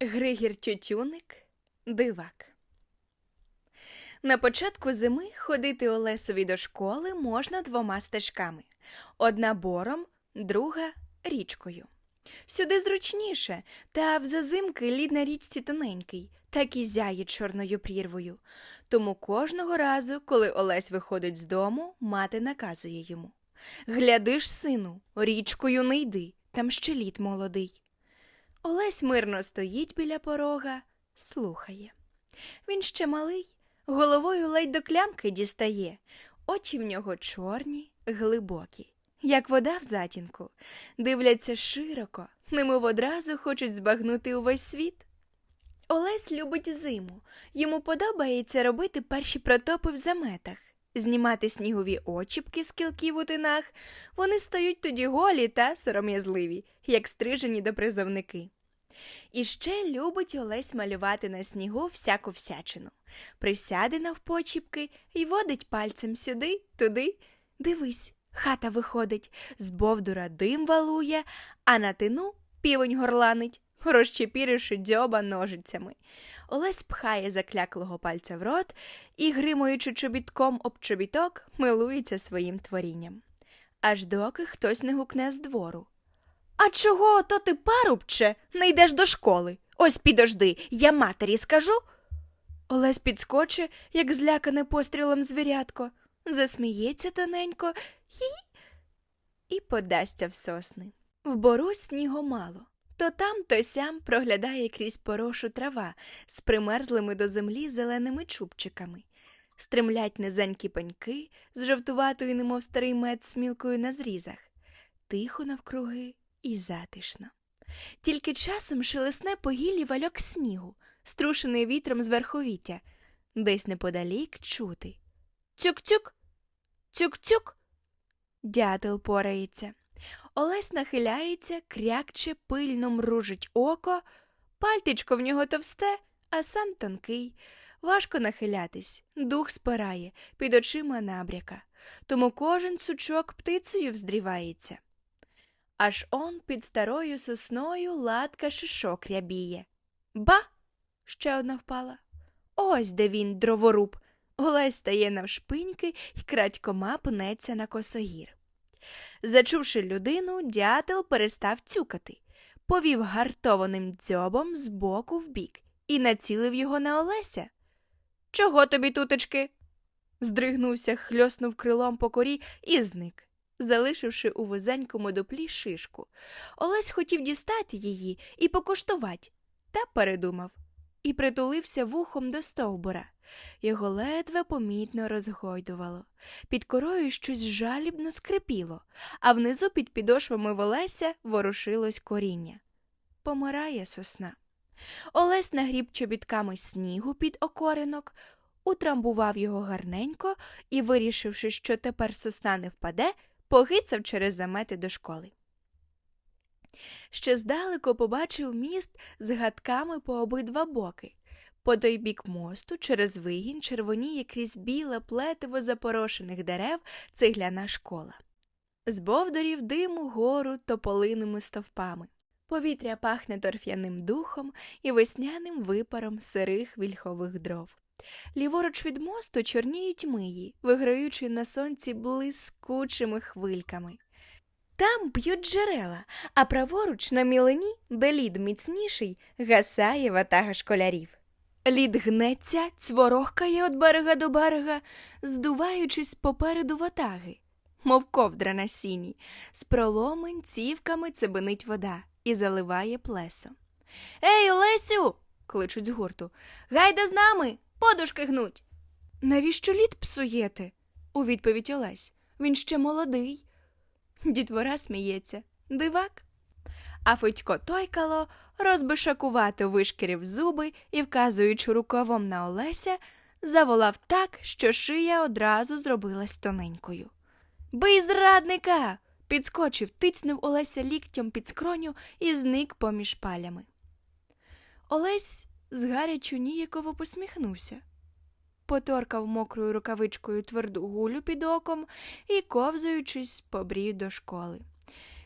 Григір Тютюник Дивак. На початку зими ходити Олесові до школи можна двома стежками: одна бором, друга річкою. Сюди зручніше, та в зазимки лід на річці тоненький, так і зяє чорною прірвою. Тому кожного разу, коли Олесь виходить з дому, мати наказує йому Гляди ж, сину, річкою не йди, там ще лід молодий. Олесь мирно стоїть біля порога, слухає. Він ще малий, головою ледь до клямки дістає, очі в нього чорні, глибокі, як вода в затінку, дивляться широко, немов одразу хочуть збагнути увесь світ. Олесь любить зиму. Йому подобається робити перші протопи в заметах, знімати снігові очіпки з кілків у тинах. Вони стають тоді голі та сором'язливі, як стрижені до призовники. І ще любить Олесь малювати на снігу всяку всячину. Присяде навпочіпки і водить пальцем сюди, туди. Дивись, хата виходить, з бовдура дим валує, а на тину півень горланить, розчепіривши дзьоба ножицями. Олесь пхає закляклого пальця в рот і, гримуючи чобітком об чобіток, милується своїм творінням. Аж доки хтось не гукне з двору. А чого то ти, парубче, не йдеш до школи? Ось підожди, я матері скажу. Олесь підскоче, як злякане пострілом звірятко, засміється тоненько хі і подасться в сосни. В бору снігу мало. То там, то сям проглядає крізь порошу трава з примерзлими до землі зеленими чубчиками. Стремлять низенькі пеньки з жовтуватою, немов старий мед смілкою на зрізах. Тихо навкруги і затишно. Тільки часом шелесне по гіллі вальок снігу, струшений вітром з верховіття, десь неподалік чути. Цюк-цюк, цюк-цюк. Дятел порається. Олесь нахиляється, крякче, пильно мружить око, пальтичко в нього товсте, а сам тонкий. Важко нахилятись, дух спирає, під очима набряка, тому кожен сучок птицею вздрівається. Аж он під старою сосною латка шишок рябіє. Ба! ще одна впала. Ось де він, дроворуб. Олесь стає навшпиньки й крадькома пнеться на косогір. Зачувши людину, дятел перестав цюкати, повів гартованим дзьобом з боку в бік і націлив його на Олеся. Чого тобі, тутечки? здригнувся, хльоснув крилом по корі і зник, залишивши у вузенькому дуплі шишку. Олесь хотів дістати її і покуштувати, та передумав і притулився вухом до стовбура. Його ледве помітно розгойдувало. Під корою щось жалібно скрипіло, а внизу під підошвами Волеся ворушилось коріння. Помирає сосна. Олесь нагріб чобітками снігу під окоринок, утрамбував його гарненько і, вирішивши, що тепер сосна не впаде, погицав через замети до школи. Ще здалеку побачив міст з гадками по обидва боки. По той бік мосту, через вигін, червоніє крізь біле плетиво запорошених дерев цегляна школа. З бовдорів диму гору тополиними стовпами. Повітря пахне торф'яним духом і весняним випаром сирих вільхових дров. Ліворуч від мосту чорніють миї, виграючи на сонці блискучими хвильками. Там б'ють джерела, а праворуч на мілині, де лід міцніший, гасає ватага школярів. Лід гнеться, цворохкає від берега до берега, здуваючись попереду ватаги, мов ковдра на сіні, з проломень цівками цебенить вода і заливає плесо. Ей, Олесю. кличуть з гурту. Гайда з нами, подушки гнуть. Навіщо лід псуєте? у відповідь Олесь. Він ще молодий. Дітвора сміється. Дивак. А Федько Тойкало розбишакувато вишкірив зуби і, вказуючи рукавом на Олеся, заволав так, що шия одразу зробилась тоненькою. Бий зрадника. підскочив, тицнув Олеся ліктям під скроню і зник поміж палями. Олесь згарячу ніяково посміхнувся, поторкав мокрою рукавичкою тверду гулю під оком і, ковзаючись, побрів до школи.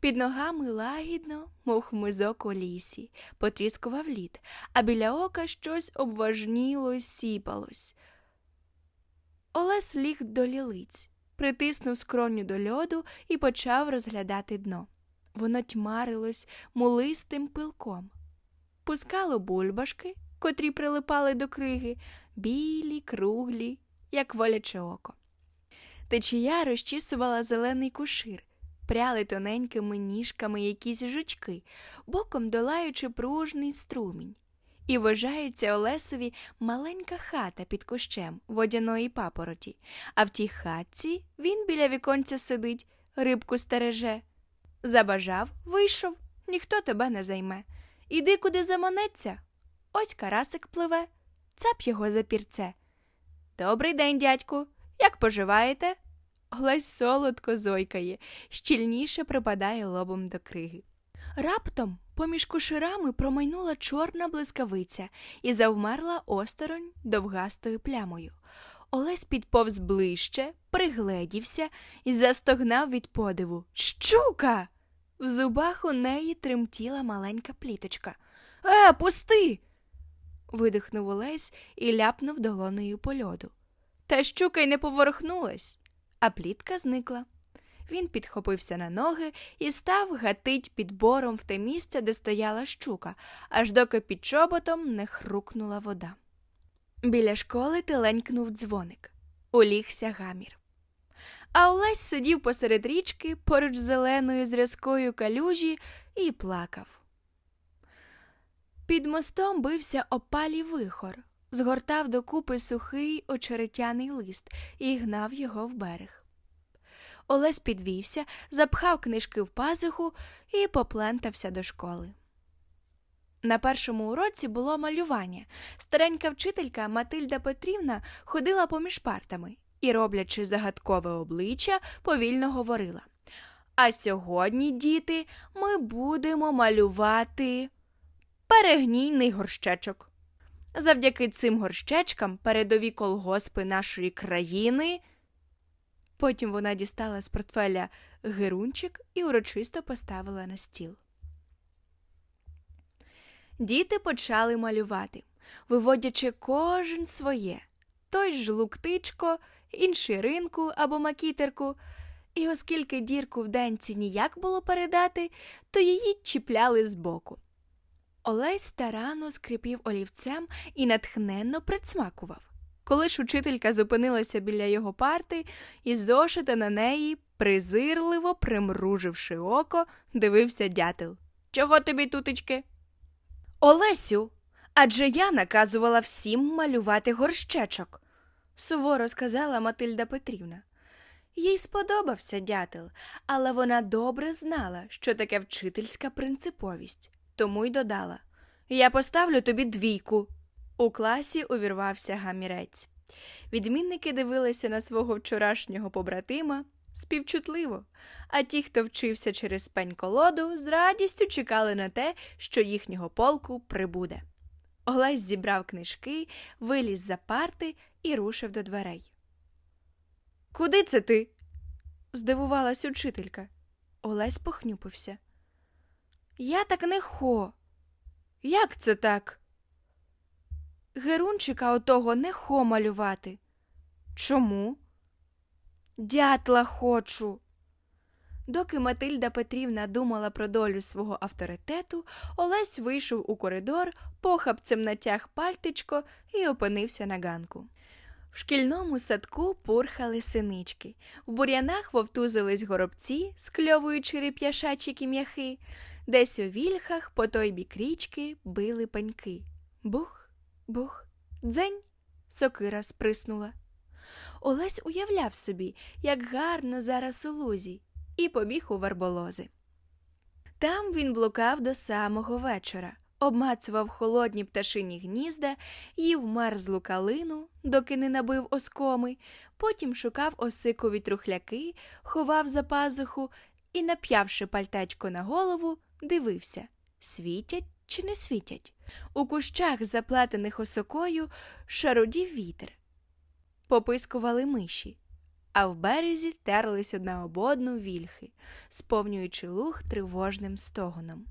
Під ногами лагідно, мов хмизок у лісі, потріскував лід, а біля ока щось обважніло сіпалось. Олес ліг до лілиць, притиснув скроню до льоду і почав розглядати дно. Воно тьмарилось мулистим пилком. Пускало бульбашки, котрі прилипали до криги, білі, круглі, як воляче око. Течія розчісувала зелений кушир, пряли тоненькими ніжками якісь жучки, боком долаючи пружний струмінь. І вважається Олесові маленька хата під кущем водяної папороті, а в тій хатці він біля віконця сидить, рибку стереже. Забажав, вийшов, ніхто тебе не займе. Іди куди заманеться. Ось карасик пливе, цап його за пірце. Добрий день, дядьку. Як поживаєте? Олесь солодко зойкає, щільніше припадає лобом до криги. Раптом поміж куширами промайнула чорна блискавиця і завмерла осторонь довгастою плямою. Олесь підповз ближче, пригледівся і застогнав від подиву. Щука! В зубах у неї тремтіла маленька пліточка. Е, пусти. видихнув Олесь і ляпнув долонею по льоду. Та щука й не поворухнулась, а плітка зникла. Він підхопився на ноги і став гатить під бором в те місце, де стояла щука, аж доки під чоботом не хрукнула вода. Біля школи теленькнув дзвоник. Улігся гамір. А Олесь сидів посеред річки поруч з зеленою зрязкою калюжі і плакав. Під мостом бився опалій вихор, згортав докупи сухий очеретяний лист і гнав його в берег. Олесь підвівся, запхав книжки в пазуху і поплентався до школи. На першому уроці було малювання. Старенька вчителька Матильда Петрівна ходила поміж партами і, роблячи загадкове обличчя, повільно говорила. А сьогодні, діти, ми будемо малювати перегнійний горщечок. Завдяки цим горщечкам передові колгоспи нашої країни. Потім вона дістала з портфеля герунчик і урочисто поставила на стіл. Діти почали малювати, виводячи кожен своє той ж інший ринку або макітерку. І оскільки дірку в денці ніяк було передати, то її чіпляли збоку. Олесь старанно скрипів олівцем і натхненно прицмакував. Коли ж учителька зупинилася біля його парти, і зошита на неї, презирливо примруживши око, дивився дятел. Чого тобі, тутечки? Олесю, адже я наказувала всім малювати горщечок, суворо сказала Матильда Петрівна. Їй сподобався дятел, але вона добре знала, що таке вчительська принциповість, тому й додала Я поставлю тобі двійку. У класі увірвався гамірець. Відмінники дивилися на свого вчорашнього побратима співчутливо, а ті, хто вчився через пень колоду, з радістю чекали на те, що їхнього полку прибуде. Олесь зібрав книжки, виліз за парти і рушив до дверей. Куди це ти? здивувалась учителька. Олесь похнюпився. Я так не хо. Як це так? Герунчика отого не хо малювати. Чому? Дятла хочу. Доки Матильда Петрівна думала про долю свого авторитету, Олесь вийшов у коридор, похапцем натяг пальтичко і опинився на ганку. В шкільному садку пурхали синички, в бур'янах вовтузились горобці, скльовуючи реп'яшачі кім'яхи, десь у вільхах по той бік річки били пеньки. Бух, бух, дзень, сокира сприснула. Олесь уявляв собі, як гарно зараз у лузі, і побіг у верболози. Там він блукав до самого вечора, обмацував холодні пташині гнізда, їв мерзлу калину, доки не набив оскоми, потім шукав осикові трухляки, ховав за пазуху і, нап'явши пальтечко на голову, дивився світять чи не світять. У кущах, заплетених осокою, шарудів вітер. Попискували миші. А в березі терлись одна об одну вільхи, сповнюючи луг тривожним стогоном.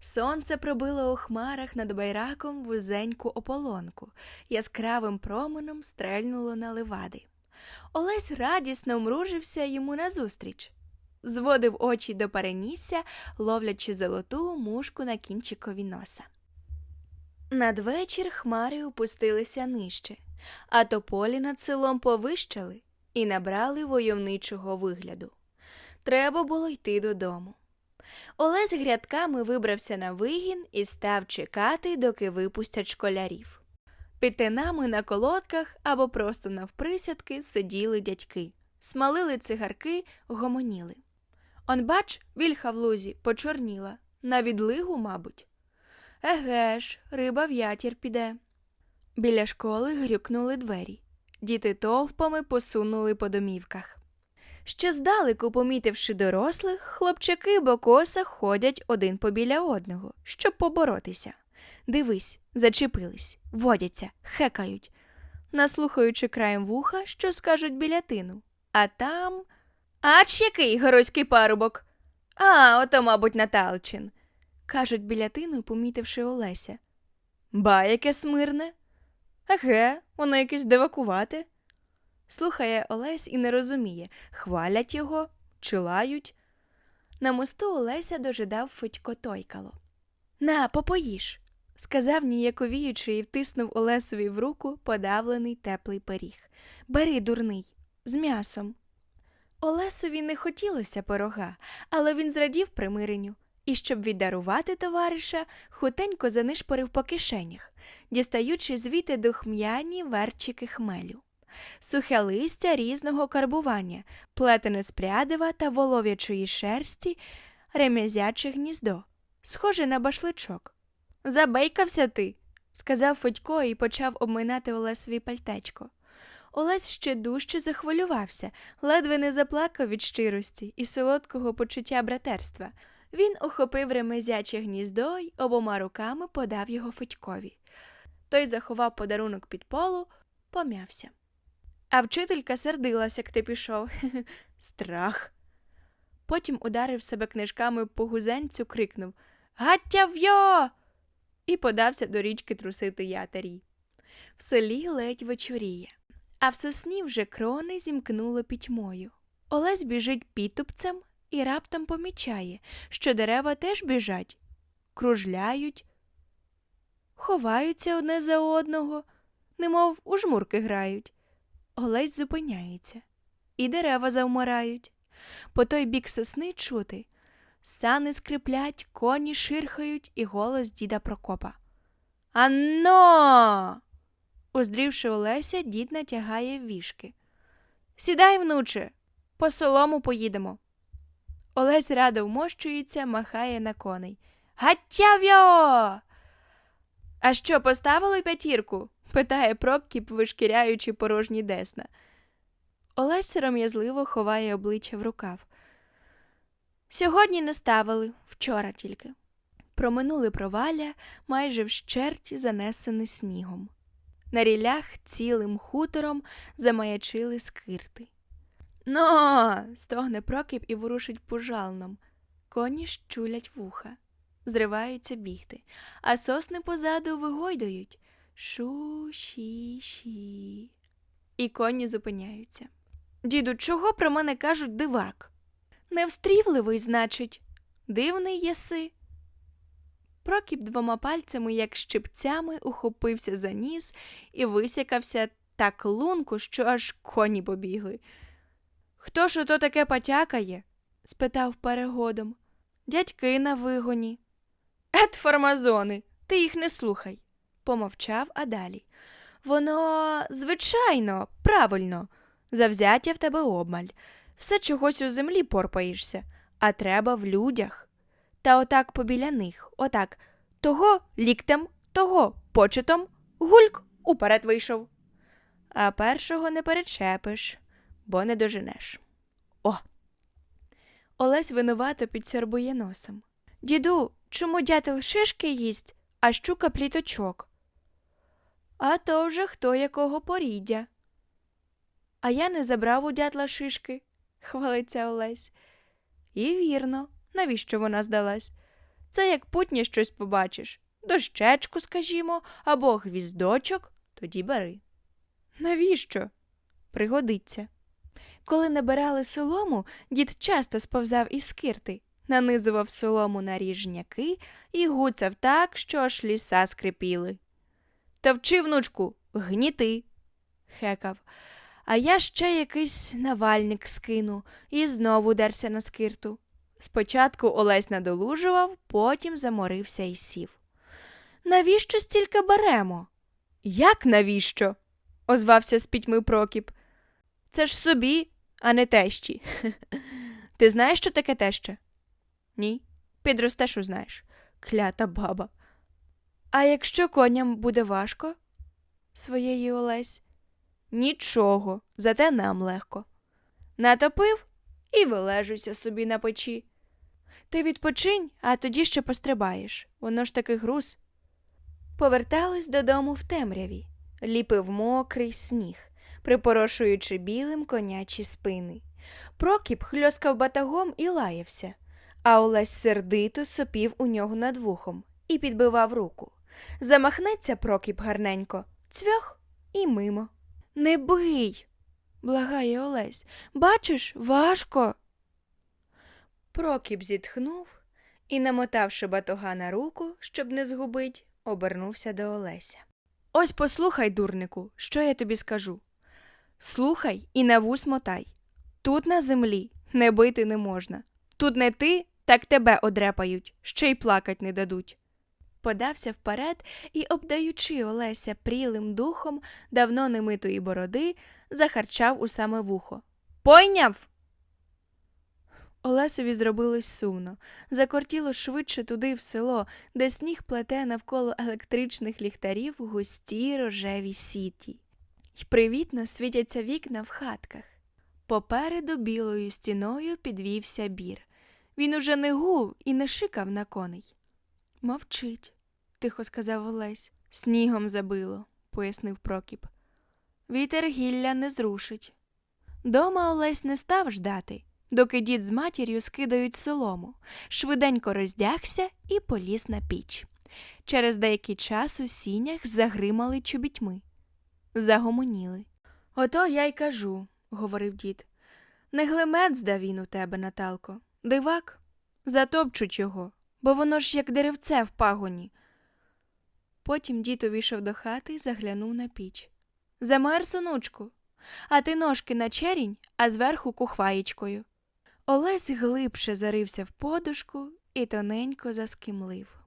Сонце пробило у хмарах над байраком вузеньку ополонку, яскравим променем стрельнуло на левади. Олесь радісно мружився йому назустріч. Зводив очі до перенісся, ловлячи золоту мушку на кінчикові носа. Надвечір хмари опустилися нижче, а тополі над селом повищали і набрали войовничого вигляду. Треба було йти додому. Олесь грядками вибрався на вигін і став чекати, доки випустять школярів. Під тинами на колодках або просто навприсядки сиділи дядьки, смалили цигарки, гомоніли. Он, бач, вільха в лузі почорніла, на відлигу, мабуть. Еге ж, риба в ятір піде. Біля школи грюкнули двері. Діти товпами посунули по домівках. Ще здалеку, помітивши дорослих, хлопчаки бокоса ходять один побіля одного, щоб поборотися. Дивись, зачепились, водяться, хекають, наслухаючи краєм вуха, що скажуть біля тину. А там. Ач який городський парубок. А, ото, мабуть, Наталчин. кажуть біля тину, помітивши Олеся. Ба, яке смирне. Еге, воно якесь дивакувате. Слухає Олесь і не розуміє, хвалять його чи лають. На мосту Олеся дожидав Федько Тойкало. На, попоїж, сказав ніяковіючи і втиснув Олесові в руку подавлений теплий пиріг. Бери, дурний, з м'ясом. Олесові не хотілося пирога, але він зрадів примиренню і, щоб віддарувати товариша, хутенько занишпорив по кишенях, дістаючи звідти духм'яні верчики хмелю. Сухе листя різного карбування, плетене з прядива та волов'ячої шерсті, рем'язяче гніздо, схоже на башличок. Забейкався ти, сказав Федько і почав обминати Олесові пальтечко. Олесь ще дужче захвилювався, ледве не заплакав від щирості і солодкого почуття братерства. Він охопив ремезяче гніздо й обома руками подав його Федькові. Той заховав подарунок під полу, пом'явся. А вчителька сердилась, як ти пішов. Страх. Потім ударив себе книжками по гузенцю, крикнув Гаттяв'йо! і подався до річки трусити ятарі. В селі ледь вечоріє, а в сосні вже крони зімкнуло пітьмою. Олесь біжить підтупцем і раптом помічає, що дерева теж біжать, кружляють, ховаються одне за одного, немов у жмурки грають. Олесь зупиняється, і дерева завмирають. По той бік сосни чути. Сани скриплять, коні ширхають і голос діда Прокопа. Анно. Уздрівши Олеся, дід натягає вішки. Сідай, внуче, по солому поїдемо. Олесь радо вмощується, махає на коней. Гаттяв'йо! А що, поставили п'ятірку? питає Прокіп, вишкіряючи порожні десна. Олесь сором'язливо ховає обличчя в рукав. Сьогодні не ставили, вчора тільки. Проминули провалля, майже вщерть занесене снігом. На рілях цілим хутором замаячили скирти. Но. стогне Прокіп і ворушить пужалном. Коні щулять вуха, зриваються бігти, а сосни позаду вигойдують. Шу-ші-ші. І коні зупиняються. Діду, чого про мене кажуть дивак? Невстрівливий, значить, дивний єси. Прокіп двома пальцями, як щипцями, ухопився за ніс і висякався так лунку, що аж коні побігли. Хто ж ото таке потякає? спитав перегодом. Дядьки на вигоні. Ет, формазони, ти їх не слухай, помовчав, а далі. Воно, звичайно, правильно, завзяття в тебе обмаль. Все чогось у землі порпаєшся, а треба в людях. Та отак побіля них, отак того ліктем, того почетом, гульк уперед вийшов. А першого не перечепиш, бо не доженеш. О. Олесь винувато підсьорбує носом. Діду, чому дятел шишки їсть, а щука пліточок? А то вже хто якого поріддя. А я не забрав у дятла шишки, хвалиться Олесь. І вірно, навіщо вона здалась? Це як путнє щось побачиш. Дощечку, скажімо, або гвіздочок, тоді бери. Навіщо? Пригодиться. Коли набирали солому, дід часто сповзав із скирти, нанизував солому на ріжняки і гуцав так, що аж ліса скрипіли. Товчи, внучку, гніти, хекав. А я ще якийсь навальник скину і знову дерся на скирту. Спочатку Олесь надолужував, потім заморився і сів. Навіщо стільки беремо? Як навіщо? озвався з пітьми Прокіп. Це ж собі, а не тещі. Ти знаєш, що таке теща? Ні. Підростеш, узнаєш. Клята баба. А якщо коням буде важко? своєї Олесь. Нічого, зате нам легко. Натопив і вилежуйся собі на печі. Ти відпочинь, а тоді ще пострибаєш. Воно ж таки груз. Повертались додому в темряві, ліпив мокрий сніг, припорошуючи білим конячі спини. Прокіп хльоскав батагом і лаявся, а Олесь сердито сопів у нього над вухом і підбивав руку. Замахнеться Прокіп гарненько, цвях і мимо. Не бий, благає Олесь. Бачиш, важко. Прокіп зітхнув і, намотавши батога на руку, щоб не згубить, обернувся до Олеся. Ось послухай, дурнику, що я тобі скажу. Слухай і на вус мотай. Тут на землі не бити не можна. Тут не ти, так тебе одрепають, ще й плакать не дадуть. Подався вперед і, обдаючи Олеся прілим духом давно немитої бороди, захарчав у саме вухо. Пойняв. Олесові зробилось сумно. Закортіло швидше туди в село, де сніг плете навколо електричних ліхтарів густі рожеві сіті. Й привітно світяться вікна в хатках. Попереду білою стіною підвівся бір. Він уже не гув і не шикав на коней. Мовчить, тихо сказав Олесь. Снігом забило, пояснив Прокіп. Вітер гілля не зрушить. Дома Олесь не став ждати, доки дід з матір'ю скидають солому, швиденько роздягся і поліз на піч. Через деякий час у сінях загримали чобітьми. Загомоніли. Ото я й кажу, говорив дід. Не глимет здав він у тебе, Наталко. Дивак, затопчуть його, бо воно ж як деревце в пагоні. Потім дід увійшов до хати і заглянув на піч. Замерз, онучку, а ти ножки на черінь, а зверху кухваєчкою. Олесь глибше зарився в подушку і тоненько заскимлив.